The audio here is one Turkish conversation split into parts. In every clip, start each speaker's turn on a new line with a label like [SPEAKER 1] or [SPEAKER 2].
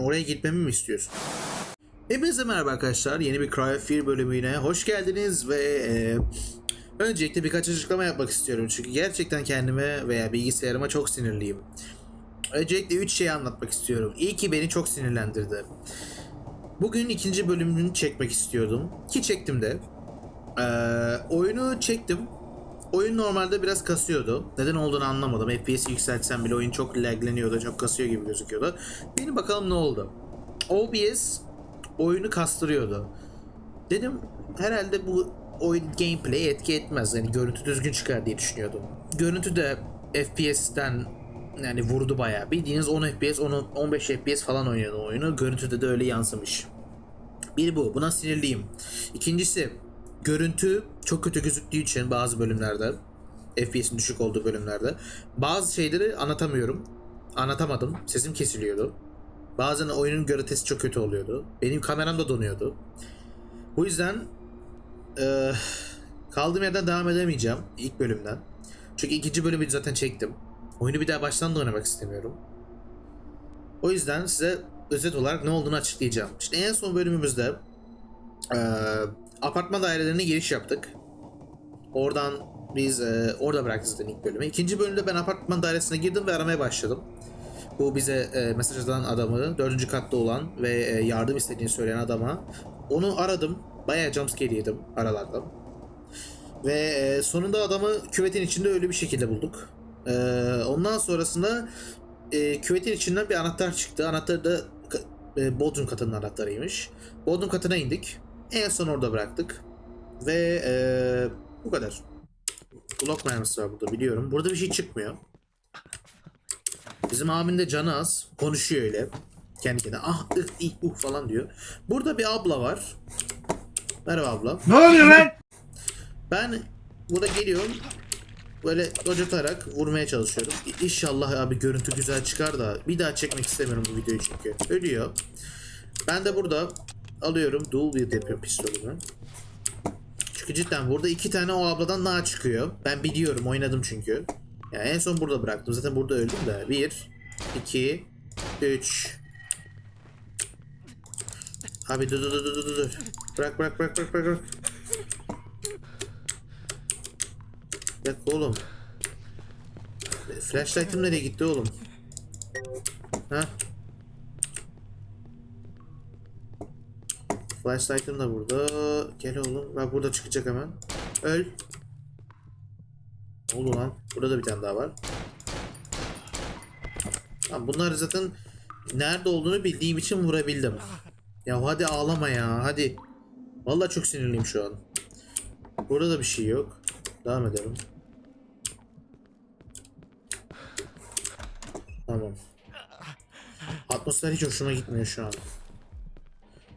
[SPEAKER 1] Oraya gitmemi mi istiyorsun? Hepinize merhaba arkadaşlar. Yeni bir Cry of Fear bölümüne hoş geldiniz ve e, öncelikle birkaç açıklama yapmak istiyorum. Çünkü gerçekten kendime veya bilgisayarıma çok sinirliyim. Öncelikle 3 şey anlatmak istiyorum. İyi ki beni çok sinirlendirdi. Bugün ikinci bölümünü çekmek istiyordum. Ki çektim de. Ee, oyunu çektim. Oyun normalde biraz kasıyordu. Neden olduğunu anlamadım. FPS'i yükseltsem bile oyun çok lagleniyordu. Çok kasıyor gibi gözüküyordu. Benim bakalım ne oldu. OBS oyunu kastırıyordu. Dedim herhalde bu oyun gameplay etki etmez. Yani görüntü düzgün çıkar diye düşünüyordum. Görüntü de FPS'ten yani vurdu bayağı. Bildiğiniz 10 FPS, 10, 15 FPS falan oynuyordu oyunu. Görüntüde de öyle yansımış. Bir bu. Buna sinirliyim. İkincisi görüntü çok kötü gözüktüğü için bazı bölümlerde FPS'in düşük olduğu bölümlerde bazı şeyleri anlatamıyorum. Anlatamadım. Sesim kesiliyordu. Bazen oyunun görüntüsü çok kötü oluyordu. Benim kameram da donuyordu. Bu yüzden eee kaldığım yerden devam edemeyeceğim ilk bölümden. Çünkü ikinci bölümü zaten çektim. Oyunu bir daha baştan da oynamak istemiyorum. O yüzden size özet olarak ne olduğunu açıklayacağım. İşte en son bölümümüzde eee, apartman dairelerine giriş yaptık. Oradan biz eee, orada bıraktık zaten ilk bölümü. İkinci bölümde ben apartman dairesine girdim ve aramaya başladım. Bu bize e, mesaj atan adamı, dördüncü katta olan ve e, yardım istediğini söyleyen adama. Onu aradım. Bayağı jumpscare yedim aralardan. Ve e, sonunda adamı küvetin içinde ölü bir şekilde bulduk. E, ondan sonrasında e, küvetin içinden bir anahtar çıktı. Anahtar da e, Bodrum katının anahtarıymış. Bodrum katına indik. En son orada bıraktık. Ve e, bu kadar. Glock mermisi var burada biliyorum. Burada bir şey çıkmıyor. Bizim abinin de canı az. Konuşuyor öyle. Kendi kendine ah ıh ih uh falan diyor. Burada bir abla var. Merhaba abla.
[SPEAKER 2] Ne oluyor lan?
[SPEAKER 1] Ben burada geliyorum. Böyle dojatarak vurmaya çalışıyorum. İnşallah abi görüntü güzel çıkar da bir daha çekmek istemiyorum bu videoyu çünkü. Ölüyor. Ben de burada alıyorum. Dual wield yapıyorum pistolümü. Çünkü cidden burada iki tane o abladan daha çıkıyor. Ben biliyorum oynadım çünkü. Ya en son burada bıraktım. Zaten burada öldüm de. Bir, iki, üç. Abi dur dur dur dur dur. Bırak bırak bırak bırak bırak. bırak. Bak oğlum. Flashlight'ım nereye gitti oğlum? Ha? Flashlight'ım da burada. Gel oğlum. Bak burada çıkacak hemen. Öl. Ne oldu lan? Burada da bir tane daha var. Lan bunlar zaten nerede olduğunu bildiğim için vurabildim. Ya hadi ağlama ya hadi. Vallahi çok sinirliyim şu an. Burada da bir şey yok. Devam edelim. Tamam. Atmosfer hiç hoşuma gitmiyor şu an.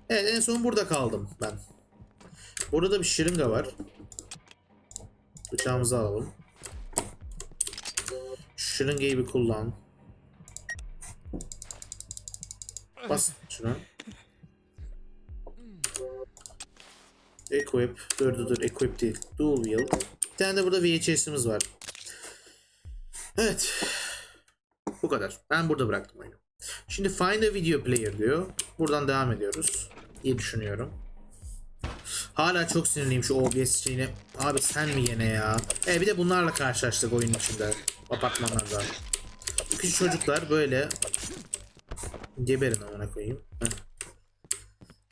[SPEAKER 1] Evet en son burada kaldım ben. Burada da bir şırınga var. Bıçağımızı alalım. Şırıngayı bir kullan. Bas şuna. Equip. Dur dur dur. Equip değil. Dual wheel. Bir tane de burada VHS'imiz var. Evet. Bu kadar. Ben burada bıraktım oyunu. Şimdi find a video player diyor. Buradan devam ediyoruz. diye düşünüyorum. Hala çok sinirliyim şu OBS şeyine. Abi sen mi yine ya? E bir de bunlarla karşılaştık oyun içinde. Apartmanlarda. Küçük çocuklar böyle geberin amına koyayım.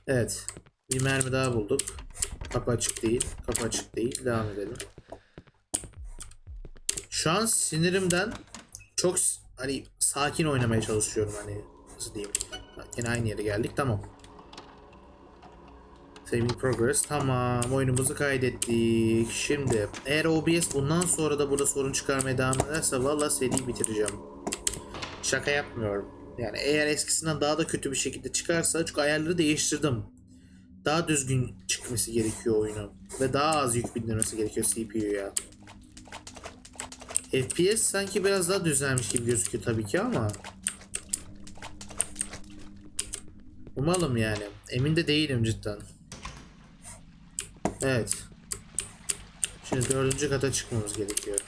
[SPEAKER 1] Evet. Bir mermi daha bulduk. Kapı açık değil. Kapı açık değil. Devam edelim. Şu an sinirimden çok hani sakin oynamaya çalışıyorum hani nasıl diyeyim. Yine aynı yere geldik. Tamam. Saving progress. Tamam. Oyunumuzu kaydettik. Şimdi eğer OBS bundan sonra da burada sorun çıkarmaya devam ederse valla seriyi bitireceğim. Şaka yapmıyorum. Yani eğer eskisinden daha da kötü bir şekilde çıkarsa çünkü ayarları değiştirdim. Daha düzgün çıkması gerekiyor oyunun. Ve daha az yük bindirmesi gerekiyor CPU'ya. FPS sanki biraz daha düzelmiş gibi gözüküyor tabii ki ama. Umalım yani. Emin de değilim cidden. Evet. Şimdi dördüncü kata çıkmamız gerekiyor.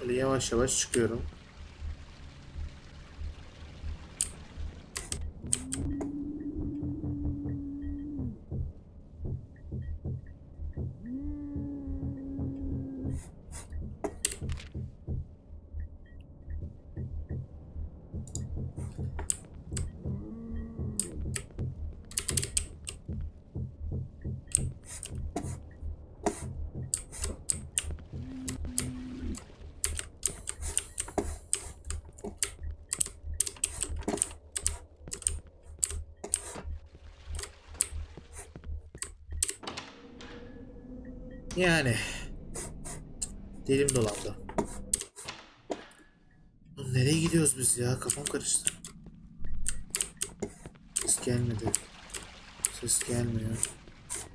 [SPEAKER 1] Böyle yavaş yavaş çıkıyorum. Yani dilim dolandı. Nereye gidiyoruz biz ya? Kafam karıştı. Ses gelmedi. Ses gelmiyor.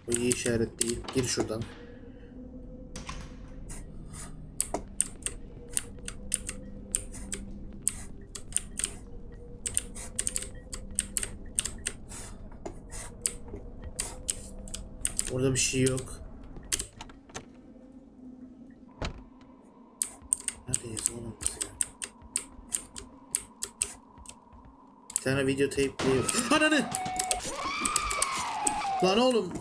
[SPEAKER 1] Bu iyi işaret değil. Gir şuradan. Orada bir şey yok. Neredeyiz oğlum biz ya? Bir tane video tape diye. Ananı! Lan oğlum.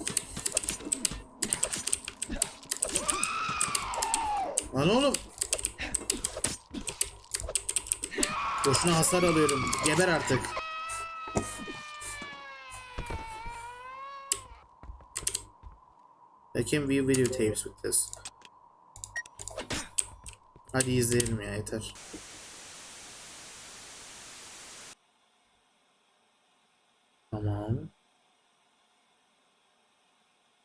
[SPEAKER 1] Lan oğlum. Boşuna hasar alıyorum. Geber artık. I can view videotapes with this. Hadi izleyelim ya yeter. Tamam.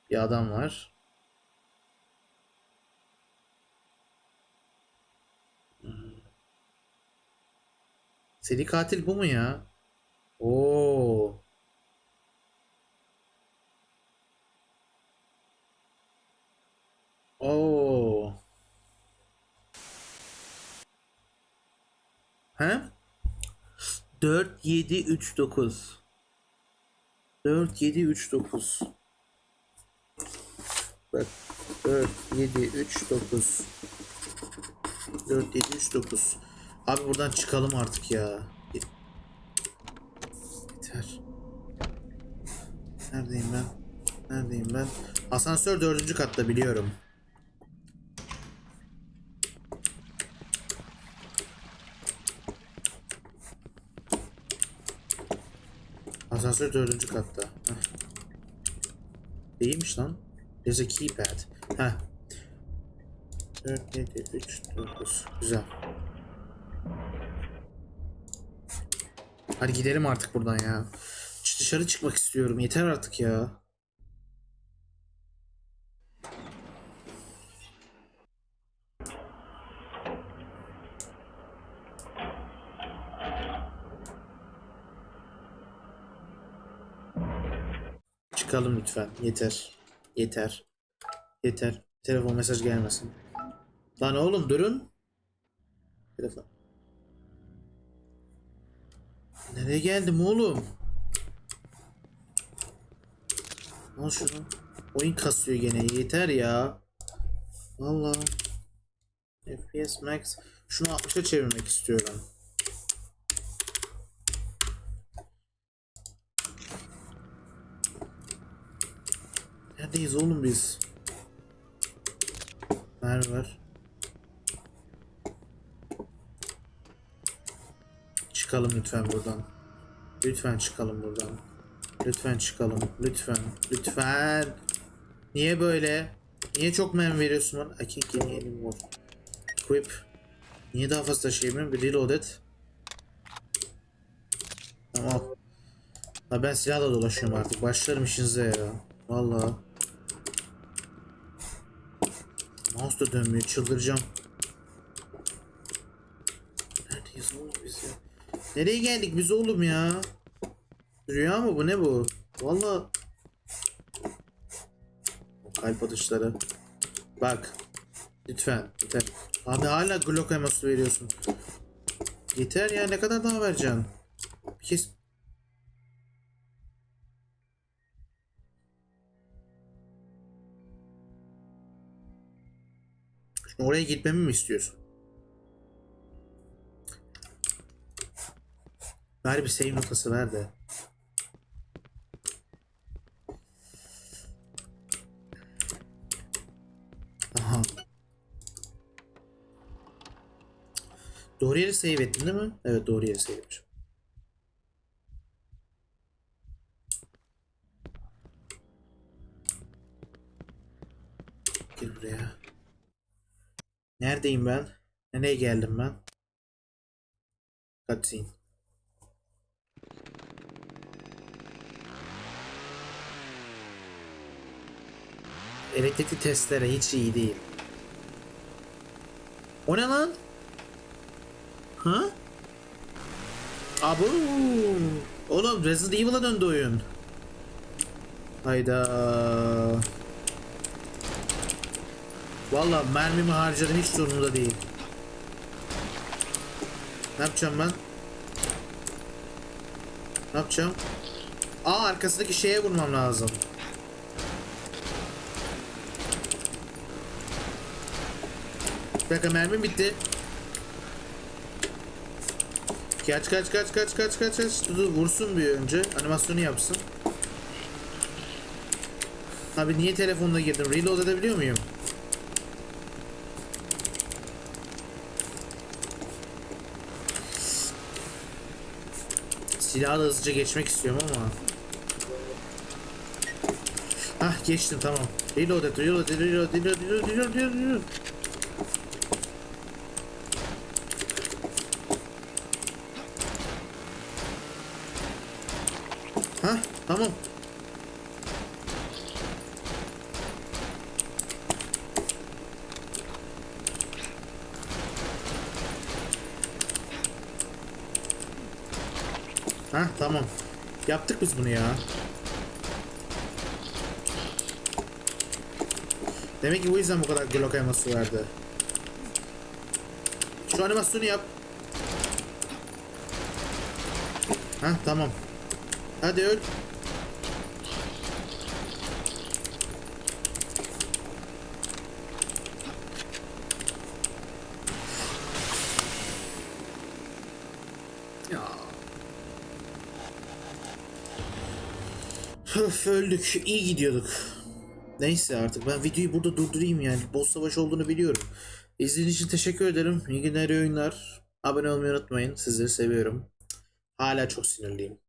[SPEAKER 1] Bir adam var. Seri katil bu mu ya? Oo. Oo. He? 4 7 3 9. 4 7 3 9. Bak 4 7 3 9. 4 7 3 9. Abi buradan çıkalım artık ya. Yeter. Neredeyim ben? Neredeyim ben? Asansör dördüncü katta biliyorum. Asansör dördüncü katta. Heh. Değilmiş lan. There's a keypad. Heh. 4, 7, 3, 9. Güzel. Hadi gidelim artık buradan ya. Dışarı çıkmak istiyorum. Yeter artık ya. Çıkalım lütfen. Yeter. Yeter. Yeter. Telefon mesaj gelmesin. Lan oğlum durun. Telefon. Nereye geldim oğlum? Al şunu. Oyun kasıyor gene. Yeter ya. Vallahi. FPS Max. Şunu 60'a çevirmek istiyorum. Neredeyiz oğlum biz? Nerede var? Çıkalım lütfen buradan. Lütfen çıkalım buradan. Lütfen çıkalım. Lütfen. Lütfen. Niye böyle? Niye çok men veriyorsun bana? I can't get any more. Equip. Niye daha fazla taşıyamıyorum? Bir reload et. Tamam. Ben silahla dolaşıyorum artık. Başlarım işinize ya. Vallahi. Mouse da dönmüyor. Çıldıracağım. Neredeyiz oğlum biz ya? Nereye geldik biz oğlum ya? Rüya mı bu ne bu? Vallahi. O kalp atışları. Bak. Lütfen. Yeter. Abi hala Glock eması veriyorsun. Yeter ya ne kadar daha vereceksin? Bir kez... Oraya gitmemi mi istiyorsun? Ver bir save notası ver de. Aha. Doğru yere save ettin değil mi? Evet doğru yere save etmişim. Gel buraya. Neredeyim ben? Nereye geldim ben? Cutscene. Elektrikli testere hiç iyi değil. O ne lan? Ha? Abu. Oğlum Resident Evil'a döndü oyun. Hayda. Valla mermimi harcadım hiç sorunumda değil. Ne yapacağım ben? Ne yapacağım? Aa arkasındaki şeye vurmam lazım. Bir dakika mermim bitti. Kaç kaç kaç kaç kaç kaç kaç dur, vursun bir önce animasyonu yapsın. Abi niye telefonla girdim? Reload edebiliyor muyum? Silahı da hızlıca geçmek istiyorum ama. Hah geçtim tamam. Reload et, reload et, reload, reload, reload, reload, reload, reload. Hah tamam. Hah tamam. Yaptık biz bunu ya. Demek ki bu yüzden bu kadar Glock animasyonu verdi. Şu animasyonu yap. Hah tamam. Hadi öl. Öf öldük. İyi gidiyorduk. Neyse artık ben videoyu burada durdurayım yani. Boss savaş olduğunu biliyorum. İzlediğiniz için teşekkür ederim. İyi günler, iyi oyunlar. Abone olmayı unutmayın. Sizleri seviyorum. Hala çok sinirliyim.